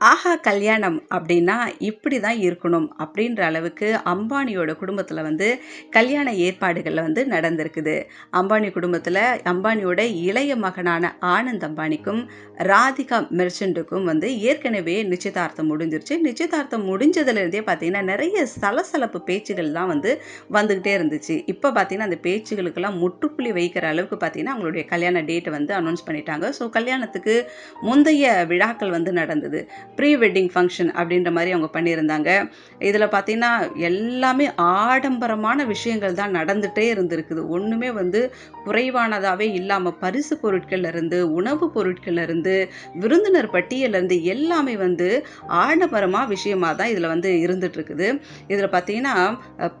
ஆஹா கல்யாணம் அப்படின்னா இப்படி தான் இருக்கணும் அப்படின்ற அளவுக்கு அம்பானியோட குடும்பத்தில் வந்து கல்யாண ஏற்பாடுகளில் வந்து நடந்திருக்குது. அம்பானி குடும்பத்தில் அம்பானியோட இளைய மகனான ஆனந்த் அம்பானிக்கும் ராதிகா மெர்ச்சன்ட்டுக்கும் வந்து ஏற்கனவே நிச்சயதார்த்தம் முடிஞ்சிருச்சு. நிச்சயதார்த்தம் முடிஞ்சதுலேருந்தே பார்த்தீங்கன்னா நிறைய சலசலப்பு பேச்சுகள் தான் வந்து வந்துக்கிட்டே இருந்துச்சு. இப்போ பார்த்தீங்கன்னா அந்த பேச்சுகளுக்கெல்லாம் முற்றுப்புள்ளி வைக்கிற அளவுக்கு பார்த்தீங்கன்னா அவங்களுடைய கல்யாண டேட்டை வந்து அனௌன்ஸ் பண்ணிட்டாங்க. ஸோ கல்யாணத்துக்கு முந்தைய விழாக்கள் வந்து நடந்தது. ப்ரீ வெட்டிங் ஃபங்க்ஷன் அப்படின்ற மாதிரி அவங்க பண்ணியிருந்தாங்க. இதில் பார்த்தீங்கன்னா எல்லாமே ஆடம்பரமான விஷயங்கள் தான் நடந்துகிட்டே இருந்திருக்குது. ஒன்றுமே வந்து குறைவானதாகவே இல்லாமல் பரிசு பொருட்கள்லேருந்து உணவுப் பொருட்கள்லேருந்து விருந்தினர் பட்டியலேருந்து எல்லாமே வந்து ஆடம்பரமாக விஷயமா தான் இதில் வந்து இருந்துகிட்ருக்குது. இதில் பார்த்தீங்கன்னா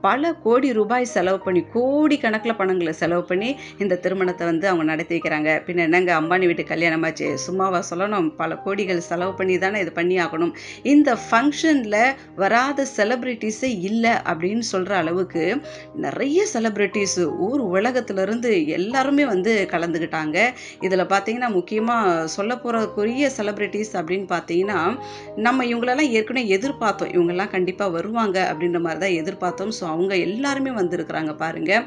பல கோடி ரூபாய் செலவு பண்ணி கோடி கணக்கில் பணங்களை செலவு பண்ணி இந்த திருமணத்தை வந்து அவங்க நடத்தி வைக்கிறாங்க. பின்ன என்னங்க அம்பானி வீட்டு கல்யாணமாச்சு? சும்மாவா சொல்லணும். பல கோடிகள் செலவு பண்ணி தானே இது பண்ணி ஆகணும் இந்த ஃபங்க்ஷனில் வராத செலிப்ரிட்டிஸே இல்லை அப்படின்னு சொல்கிற அளவுக்கு நிறைய செலிப்ரிட்டிஸ் ஊர் உலகத்திலிருந்து எல்லாருமே வந்து கலந்துக்கிட்டாங்க இதில் பார்த்தீங்கன்னா முக்கியமாக சொல்ல போகிறக்குரிய செலிப்ரிட்டிஸ் அப்படின்னு பார்த்தீங்கன்னா நம்ம இவங்களெல்லாம் ஏற்கனவே எதிர்பார்த்தோம். இவங்கெல்லாம் கண்டிப்பாக வருவாங்க அப்படின்ற மாதிரி தான் எதிர்பார்த்தோம். ஸோ அவங்க எல்லாருமே வந்திருக்கிறாங்க பாருங்கள்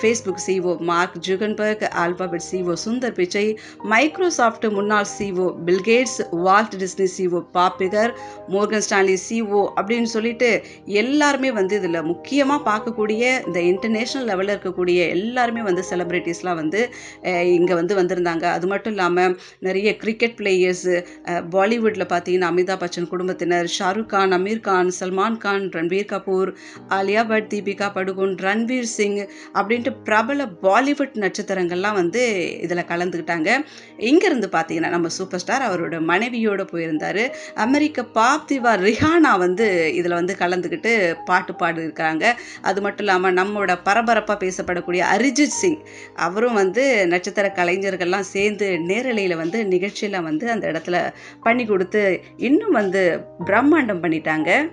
Facebook CEO Mark Zuckerberg Alphabet CEO Sundar Pichai Microsoft முன்னாள் CEO Bill Gates Walt Disney CEO Bob Iger Morgan Stanley CEO அப்படின்னு சொல்லிட்டு எல்லாருமே வந்து இதில் முக்கியமாக பார்க்கக்கூடிய இந்த இன்டர்நேஷ்னல் லெவலில் இருக்கக்கூடிய எல்லாருமே வந்து செலிப்ரிட்டிஸ்லாம் வந்து இங்கே வந்து வந்திருந்தாங்க. அது மட்டும் இல்லாமல் நிறைய கிரிக்கெட் பிளேயர்ஸு பாலிவுட்டில் பார்த்தீங்கன்னா அமிதாப் பச்சன் குடும்பத்தினர் ஷாருக் கான் அமீர் கான் சல்மான் கான் ரன்வீர் கபூர் ஆலியா பட் தீபிகா படுகோன் ரன்வீர் சிங் அப்படின்ட்டு பிரபல பாலிவுட் நட்சத்திரங்கள்லாம் வந்து இதில் கலந்துக்கிட்டாங்க. இங்கேருந்து பார்த்தீங்கன்னா நம்ம சூப்பர் ஸ்டார் அவரோட மனைவியோடு போயிருந்தார். அமெரிக்க பாப் திவா ரிஹானா வந்து இதில் வந்து கலந்துக்கிட்டு பாட்டு பாடி அது மட்டும் இல்லாமல் நம்மளோட பரபரப்பாக பேசப்படக்கூடிய அரிஜித் சிங் அவரும் வந்து நட்சத்திர கலைஞர்கள்லாம் சேர்ந்து நேரலையில் வந்து நிகழ்ச்சியில் வந்து அந்த இடத்துல பண்ணி கொடுத்து இன்னும் வந்து பிரம்மாண்டம் பண்ணிட்டாங்க.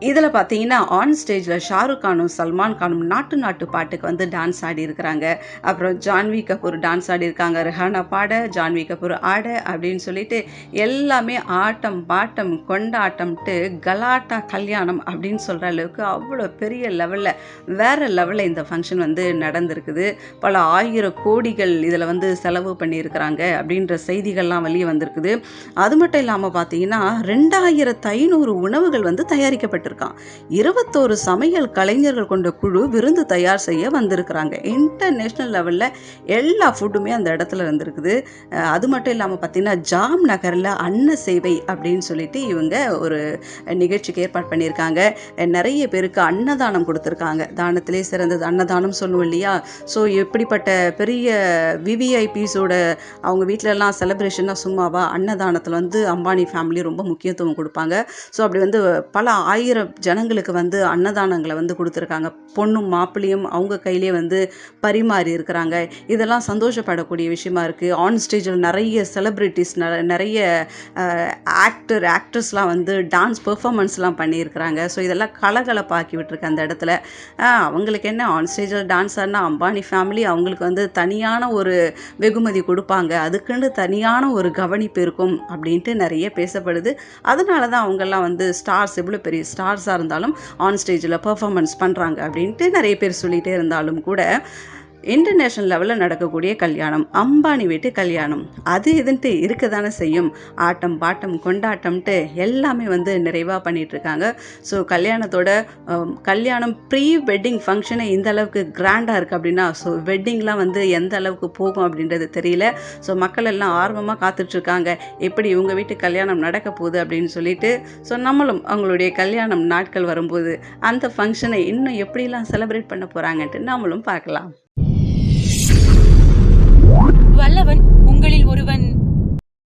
இதில் பார்த்தீங்கன்னா ஆன் ஸ்டேஜில் ஷாருக் கானும் சல்மான் கானும் நாட்டு நாட்டு பாட்டுக்கு வந்து டான்ஸ் ஆடி இருக்கிறாங்க. அப்புறம் ஜான்வி கபூர் டான்ஸ் ஆடி இருக்காங்க. ரெஹானா பாட ஜான்வி கபூர் ஆட அப்படின்னு சொல்லிட்டு எல்லாமே ஆட்டம் பாட்டம் கொண்டாட்டம்ட்டு கலாட்டா கல்யாணம் அப்படின்னு சொல்கிற அளவுக்கு அவ்வளோ பெரிய லெவலில் வேறு லெவலில் இந்த ஃபங்க்ஷன் வந்து நடந்திருக்குது. பல ஆயிரம் கோடிகள் இதில் வந்து செலவு பண்ணியிருக்கிறாங்க அப்படின்ற செய்திகள்லாம் வெளியே வந்திருக்குது. அது மட்டும் இல்லாமல் பார்த்தீங்கன்னா ரெண்டாயிரத்து ஐநூறு உணவுகள் வந்து தயாரிக்கப்பட்டிருக்கான் இருபத்தோரு சமையல் கலைஞர்கள் கொண்ட குழு விருந்து தயார் செய்ய வந்திருக்கிறாங்க. இன்டர்நேஷ்னல் லெவலில் எல்லா ஃபுட்டுமே அந்த இடத்துல இருந்திருக்குது அது மட்டும் இல்லாமல் பார்த்தீங்கன்னா ஜாம் நகரில் அன்ன சேவை அப்படின்னு சொல்லிட்டு இவங்க ஒரு நிகழ்ச்சிக்கு ஏற்பாடு பண்ணியிருக்காங்க. நிறைய பேருக்கு அன்னதானம் கொடுத்துருக்காங்க. தானத்திலே சிறந்தது அன்னதானம் சொல்லுவோம் இல்லையா? ஸோ எப்படிப்பட்ட பெரிய விவிஐபிஸோட அவங்க வீட்டிலலாம் செலப்ரேஷனாக சும்மாவா? அன்னதானத்தில் வந்து அம்பானி ஃபேமிலி ரொம்ப முக்கியத்துவம் கொடுப்பாங்க. ஸோ அப்படி வந்து பல ஆயிரம் ஜனங்களுக்கு வந்து அன்னதானங்களை வந்து கொடுத்துருக்காங்க. பொண்ணும் மாப்பிள்ளையும் அவங்க கையிலே வந்து பரிமாறி இருக்கிறாங்க. இதெல்லாம் சந்தோஷப்படக்கூடிய விஷயமா இருக்குது ஆன் ஸ்டேஜில் நிறைய செலிப்ரிட்டிஸ் நிறைய ஆக்டர் ஆக்ட்ரஸ்லாம் வந்து டான்ஸ் பெர்ஃபார்மன்ஸ்லாம் பண்ணியிருக்கிறாங்க. ஸோ இதெல்லாம் கலகலப்பாக்கி விட்டுருக்கு அந்த இடத்துல. அவங்களுக்கு என்ன? ஆன் ஸ்டேஜில் டான்ஸ் ஆடினா அம்பானி ஃபேமிலி அவங்களுக்கு வந்து தனியான ஒரு வெகுமதி கொடுப்பாங்க. அதுக்குன்னு தனியான ஒரு கவனிப்பு இருக்கும் அப்படின்ட்டு நிறைய பேசப்படுது. அதனால தான் அவங்கெல்லாம் வந்து ஸ்டார்ஸ் எவ்வளோ பெரிய ஸ்டார் ஸ்டார்ஸாக இருந்தாலும் ஆன் ஸ்டேஜில் பர்ஃபார்மன்ஸ் பண்ணுறாங்க அப்படின்ட்டு நிறைய பேர் சொல்லிகிட்டே இருந்தாலும் கூட இன்டர்நேஷ்னல் லெவலில் நடக்கக்கூடிய கல்யாணம் அம்பானி வீட்டு கல்யாணம். அது இதுன்ட்டு இருக்க தானே செய்யும். ஆட்டம் பாட்டம் கொண்டாட்டம்ட்டு எல்லாமே வந்து நிறைவாக பண்ணிகிட்டு இருக்காங்க ஸோ கல்யாணத்தோட கல்யாணம் ப்ரீ வெட்டிங் ஃபங்க்ஷனே இந்த அளவுக்கு கிராண்டாக இருக்குது அப்படின்னா ஸோ வெட்டிங்லாம் வந்து எந்த அளவுக்கு போகும் அப்படின்றது தெரியல. ஸோ மக்கள் எல்லாம் ஆர்வமாக காத்துட்ருக்காங்க. எப்படி இவங்க வீட்டு கல்யாணம் நடக்க போகுது அப்படின்னு சொல்லிட்டு ஸோ நம்மளும் அவங்களுடைய கல்யாணம் நாட்கள் வரும்போது அந்த ஃபங்க்ஷனை இன்னும் எப்படிலாம் செலிப்ரேட் பண்ண போகிறாங்கன்ட்டு நம்மளும் பார்க்கலாம். வல்லவன் உங்களில் ஒருவன்